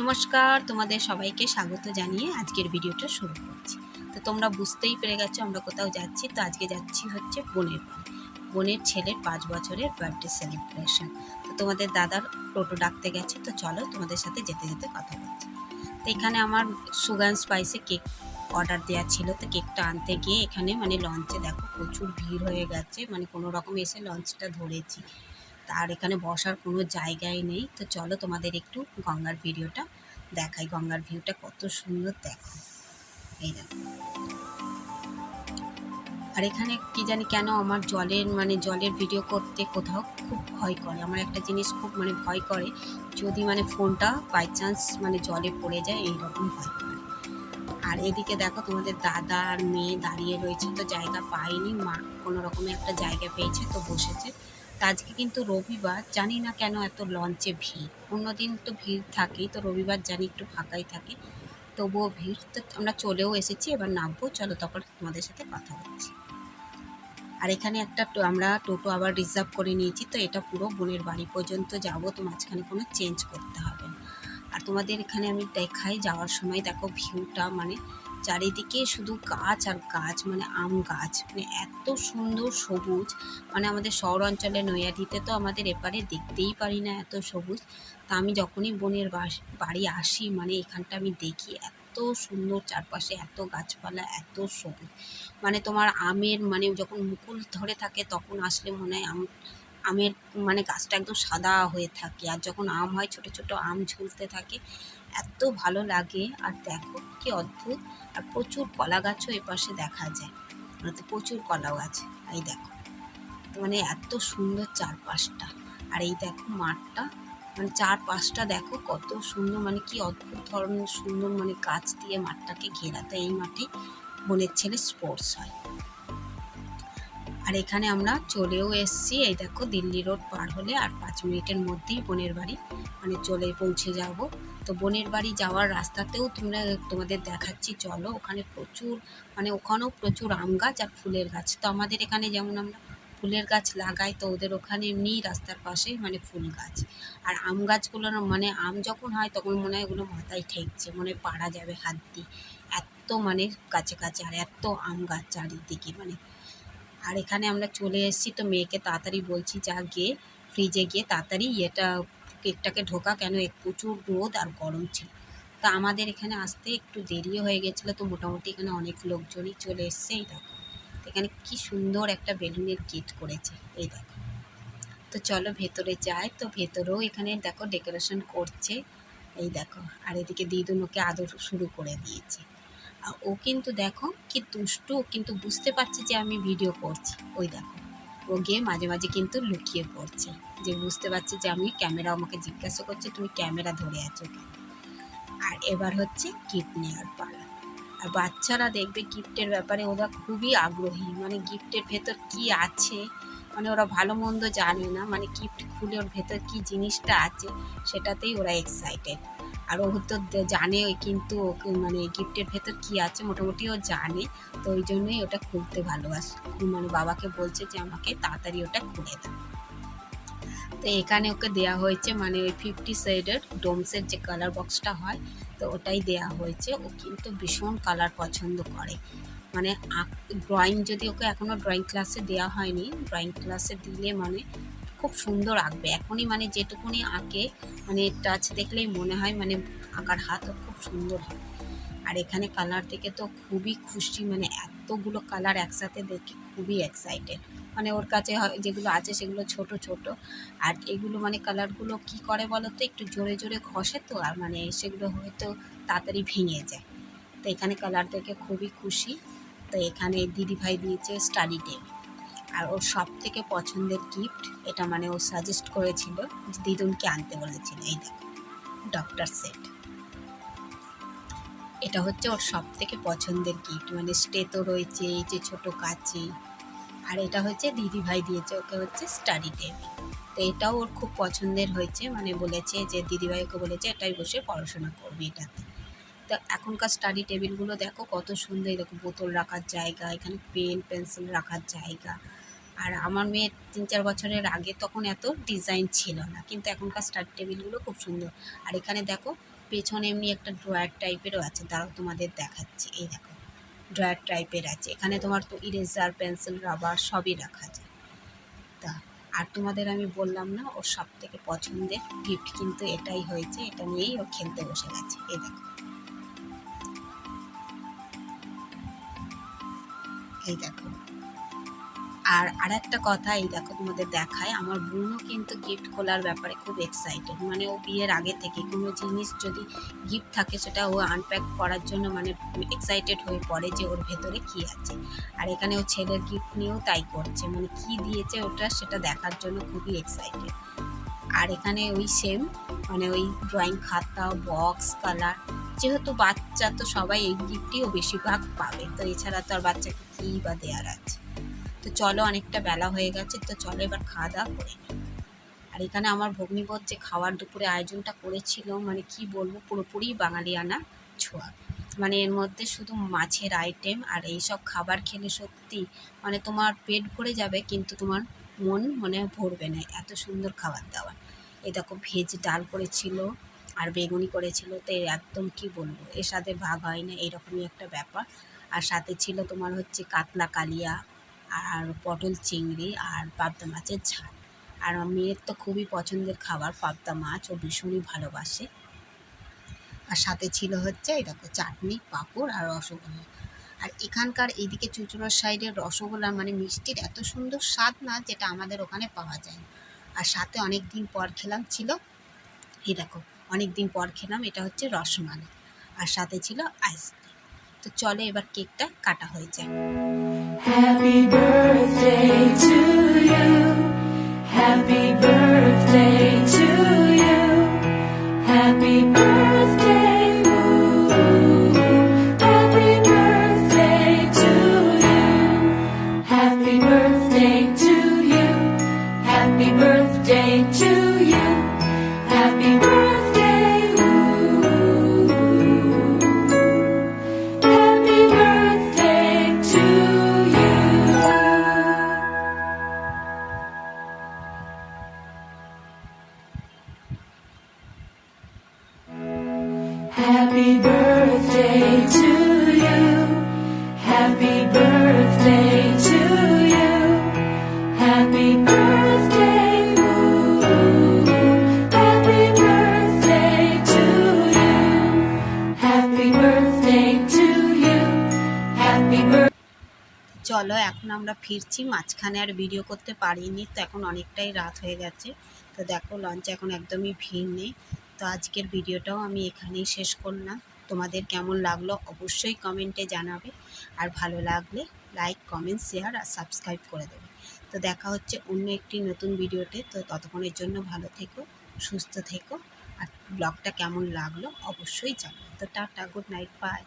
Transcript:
নমস্কার, তোমাদের সবাইকে স্বাগত জানিয়ে আজকের ভিডিওটা শুরু করছি। তো তোমরা বুঝতেই পেরে গেছো আমরা কোথাও যাচ্ছি, তো আজকে যাচ্ছি হচ্ছে বোনের বাড়ি। বোনের ছেলের পাঁচ বছরের বার্থডে সেলিব্রেশন তো তোমাদের দাদার টোটো ডাকতে গেছে, তো চলো তোমাদের সাথে যেতে যেতে কথা বলছি। তো এখানে আমার সুগান স্পাইসে কেক অর্ডার দেওয়া ছিল, তো কেকটা আনতে গিয়ে এখানে মানে লঞ্চে দেখো প্রচুর ভিড় হয়ে গেছে মানে কোনো রকম এসে লঞ্চটা ধরেছি। আর এখানে বসার কোনো জায়গাই নেই। তো চলো তোমাদের একটু গঙ্গার ভিডিওটা দেখাই। গঙ্গার ভিউটা কত সুন্দর দেখো। এই দেখো। আর এখানে কি জানি কেন আমার জলের মানে জলের ভিডিও করতে কোথাও খুব ভয় করে। আমার একটা জিনিস খুব মানে ভয় করে, যদি মানে ফোনটা বাই চান্স মানে জলে পড়ে যায়, এইরকম ভয় করে। আর এদিকে দেখো তোমাদের দাদা আর মেয়ে দাঁড়িয়ে রয়েছে। তো জায়গা পায়নি মা কোনো রকমে একটা জায়গা পেয়েছে, তো বসেছে। আজকে কিন্তু রবিবার, জানি না কেন এত লঞ্চে ভিড়। অন্যদিন তো ভিড় থাকেই, তো রবিবার জানি একটু ফাঁকাই থাকে, তবুও ভিড়। তো আমরা চলেও এসেছি, এবার নামবো, চলো তখন তোমাদের সাথে কথা বলছি। আর এখানে একটা আমরা টোটো আবার রিজার্ভ করে নিয়েছি, তো এটা পুরো বোনের বাড়ি পর্যন্ত যাব, তো মাঝখানে কোনো চেঞ্জ করতে হবে আর তোমাদের এখানে আমি দেখাই, যাওয়ার সময় দেখো ভিউটা মানে চারিদিকে শুধু গাছ আর গাছ মানে আম গাছ মানে এত সুন্দর সবুজ। মানে আমাদের শহর অঞ্চলে নৈয়াটিতে তো আমাদের এপারে দেখতেই পারি না এত সবুজ। তা আমি যখনই বোনের বাড়ি আসি মানে এখানটা আমি দেখি এত সুন্দর চারপাশে এত গাছপালা, এত সবুজ। মানে তোমার আমের মানে যখন মুকুল ধরে থাকে তখন আসলে মনে হয় আম, আমের মানে গাছটা একদম সাদা হয়ে থাকে। আর যখন আম হয়, ছোট ছোট আম ঝুলতে থাকে। এত ভালো লাগে। আর দেখো কি অদ্ভুত। আর প্রচুর কলা গাছও এপাশে দেখা যায়। মানে তো প্রচুর কলা গাছ এই দেখো। মানে এত সুন্দর চারপাশটা। আর এই দেখো মাঠটা। মানে চারপাশটা দেখো কত সুন্দর। মানে কি অদ্ভুত ধরনের সুন্দর মানে গাছ দিয়ে মাঠটাকে ঘেরা। তো এই মাঠে বোনের ছেলে স্পোর্টস হয়। আর এখানে আমরা চলেও এসেছি। এই দেখো দিল্লি রোড পার হলে আর পাঁচ মিনিটের মধ্যেই বোনের বাড়ি। মানে চলে পৌঁছে যাব। তো বোনের বাড়ি যাওয়ার রাস্তাতেও তোমরা, তোমাদের দেখাচ্ছি, চলো। ওখানে প্রচুর মানে ওখানেও প্রচুর আম গাছ আর ফুলের গাছ। তো আমাদের এখানে যেমন আমরা ফুলের গাছ লাগাই, তো ওদের ওখানে এমনিই রাস্তার পাশে মানে ফুল গাছ। আর আম গাছগুলো মানে আম যখন হয় তখন মনে হয় ওগুলো মাথায় ঠেকছে, মনে পাড়া যাবে হাত দিয়ে। এত মানে কাছে কাছে, আর এত আম গাছ চারিদিকে মানে। আর এখানে আমরা চলে এসেছি, তো মেয়েকে তাড়াতাড়ি বলছি, যা গিয়ে ফ্রিজে গিয়ে তাড়াতাড়ি ইয়েটা কেকটাকে ঢোকা কেন? এক প্রচুর রোদ আর গরম ছিল। তা আমাদের এখানে আসতে একটু দেরিও হয়ে গেছিল, তো মোটামুটি এখানে অনেক লোকজনই চলে এসছে, এই দেখো। এখানে কি সুন্দর একটা বেলুনের গেট করেছে, এই দেখো। তো চলো ভেতরে যাই, তো ভেতরেও এখানে দেখো ডেকোরেশন করছে, এই দেখো। আর এদিকে দিদুন ওকে আদর শুরু করে দিয়েছে। আর ও কিন্তু দেখো কি দুষ্টু কিন্তু বুঝতে পারছে যে আমি ভিডিও করছি, ওই দেখো। ও গিয়ে মাঝে মাঝে কিন্তু লুকিয়ে পড়ছে। যে বুঝতে পারছে যে আমি ক্যামেরা আমাকে জিজ্ঞাসা করছে, তুমি ক্যামেরা ধরে আছো কেন? আর এবার হচ্ছে গিফট নেওয়ার পালা। আর বাচ্চারা দেখবে গিফটের ব্যাপারে ওরা খুবই আগ্রহী। মানে গিফটের ভেতর কি আছে? মানে ওরা ভালো মন্দ জানে না। মানে গিফট খুলে ওর ভেতর কি জিনিসটা আছে? সেটাতেই ওরা এক্সাইটেড আর ও তো জানে কিন্তু মানে গিফটের ভেতর কি আছে, মোটামুটি ও জানে। তো ওই জন্যই ওটা খুলতে ভালোবাসে। মানে বাবাকে বলছে যে আমাকে তাড়াতাড়ি ওটা খুলে দাও। তো এখানে ওকে দেয়া হয়েছে মানে ওই ফিফটি শেডের ডোমসের যে কালার বক্সটা হয়, তো ওটাই দেয়া হয়েছে। ও কিন্তু ভীষণ কালার পছন্দ করে। মানে ড্রয়িং যদি ওকে এখনও ড্রয়িং ক্লাসে দেওয়া হয়নি ড্রয়িং ক্লাসে দিলে মানে খুব সুন্দর আঁকবে। এখনই মানে যেটুকুনি আঁকে মানে টাচ দেখলেই মনে হয় মানে আঁকার হাত খুব সুন্দর হয়। আর এখানে কালার দেখে তো খুবই খুশি মানে এতগুলো কালার একসাথে দেখে খুবই এক্সাইটেড মানে ওর কাছে যেগুলো আছে সেগুলো ছোট ছোট। আর এগুলো মানে কালারগুলো কি করে বলো তো একটু জোরে জোরে ঘষে তো, আর মানে সেগুলো হয়তো তাড়াতাড়ি ভেঙে যায়। তো এখানে কালার দেখে খুবই খুশি। তো এখানে দিদিভাই দিয়েছে স্টাডি টেবিল আর ওর সব থেকে পছন্দের গিফট এটা মানে ও সাজেস্ট করেছিল দিদুনকে আনতে বলেছিল, এই দেখো ডক্টর সেট এটা হচ্ছে ওর সব থেকে পছন্দের গিফট মানে স্টেতো রয়েছে, এই যে ছোট কাচি। আর এটা হচ্ছে দিদিভাই দিয়েছে, ওকে হচ্ছে স্টাডি টেবিল তো এটাও ওর খুব পছন্দের হয়েছে মানে বলেছে যে দিদিভাই ওকে বলেছে, এটাই বসে পড়াশোনা করবি এটাতে। তো এখনকার স্টাডি টেবিলগুলো দেখো কত সুন্দর, এরকম বোতল রাখার জায়গা, এখানে পেন পেন্সিল রাখার জায়গা। আর আমার মেয়ের তিন চার বছরের আগে তখন এত ডিজাইন ছিল না, কিন্তু এখনকার স্টার টেবিলগুলো খুব সুন্দর। আর এখানে দেখো, পেছনে এমনি একটা ড্রয়ার টাইপেরও আছে তারাও তোমাদের দেখাচ্ছি। এই দেখো, ড্রয়ার টাইপের আছে। এখানে তোমার তো ইরেজার পেন্সিল রাবার সবই রাখা যায় তা, আর তোমাদের আমি বললাম না, ওর সব থেকে পছন্দের গিফট কিন্তু এটাই হয়েছে, এটা নিয়েই ও খেলতে বসে গেছে। এই দেখো। এই দেখো। আর আর একটা কথা এই দেখো তোমাদের দেখায়, আমার বোনও কিন্তু গিফট খোলার ব্যাপারে খুব এক্সাইটেড মানে ও বিয়ের আগে থেকে কোনো জিনিস যদি গিফট থাকে সেটা ও আনপ্যাক করার জন্য মানে এক্সাইটেড হয়ে পড়ে যে ওর ভেতরে কি আছে। আর এখানে ও ছেলের গিফট নিয়েও তাই করছে মানে কি দিয়েছে ওটা সেটা দেখার জন্য খুবই এক্সাইটেড আর এখানে ওই সেম মানে ওই ড্রয়িং খাতা বক্স কালার যেহেতু বাচ্চা তো সবাই এই গিফটই ও বেশিরভাগ পাবে, তো এছাড়া তো আর বাচ্চাকে কী বা দেওয়ার আছে। তো চলো অনেকটা বেলা হয়ে গেছে, তো চলো এবার খাওয়া দাওয়া করে। নিই আর এখানে আমার ভগ্নিপথ যে খাওয়ার দুপুরে আয়োজনটা করেছিল মানে কি বলব, পুরোপুরি বাঙালিয়ানা ছোঁয়া। মানে এর মধ্যে শুধু মাছের আইটেম আর এইসব খাবার খেলে সত্যি মানে তোমার পেট ভরে যাবে, কিন্তু তোমার মন মনে ভরবে না এত সুন্দর খাবার দাবার। এই দেখো ভেজ ডাল করেছিল আর বেগুনি করেছিল, তো একদম কি বলব, এর সাথে ভাগ হয় না এরকমই একটা ব্যাপার। আর সাথে ছিল তোমার হচ্ছে কাতলা কালিয়া আর পটল চিংড়ি আর পাবদা মাছের ঝাল। আর মেয়ের তো খুবই পছন্দের খাবার পাবদা মাছ, ও ভীষণই ভালোবাসে। আর সাথে ছিল হচ্ছে এই দেখো চাটনি, পাঁপড় আর রসগোল্লা। আর এখানকার এইদিকে চুচুড়ার সাইডের রসগোল্লা মানে মিষ্টির এত সুন্দর স্বাদ না যেটা আমাদের ওখানে পাওয়া যায়। আর সাথে অনেক দিন পর খেলাম ছিল, এই দেখো অনেক দিন পর খেলাম, এটা হচ্ছে রসমালাই। আর সাথে ছিল আইসক্রিম তো চলে এবার কেকটা কাটা হয়ে যায়। হ্যাপি বার্থডে চলো, এখন আমরা ফিরছি। মাঝখানে আর ভিডিও করতে পারিনি, তো এখন অনেকটাই রাত হয়ে গেছে। তো দেখো লঞ্চ এখন একদমই ভিড় নেই। তো আজকের ভিডিওটাও আমি এখানেই শেষ করলাম। তোমাদের কেমন লাগল অবশ্যই কমেন্টে জানাবে। আর ভালো লাগলে লাইক কমেন্ট শেয়ার আর সাবস্ক্রাইব করে দেবে। তো দেখা হচ্ছে অন্য একটি নতুন ভিডিওতে। তো ততক্ষণের জন্য ভালো থেকো, সুস্থ থেকো। আর ব্লগটা কেমন লাগল অবশ্যই জানাবে। তো টাটা গুড নাইট বাই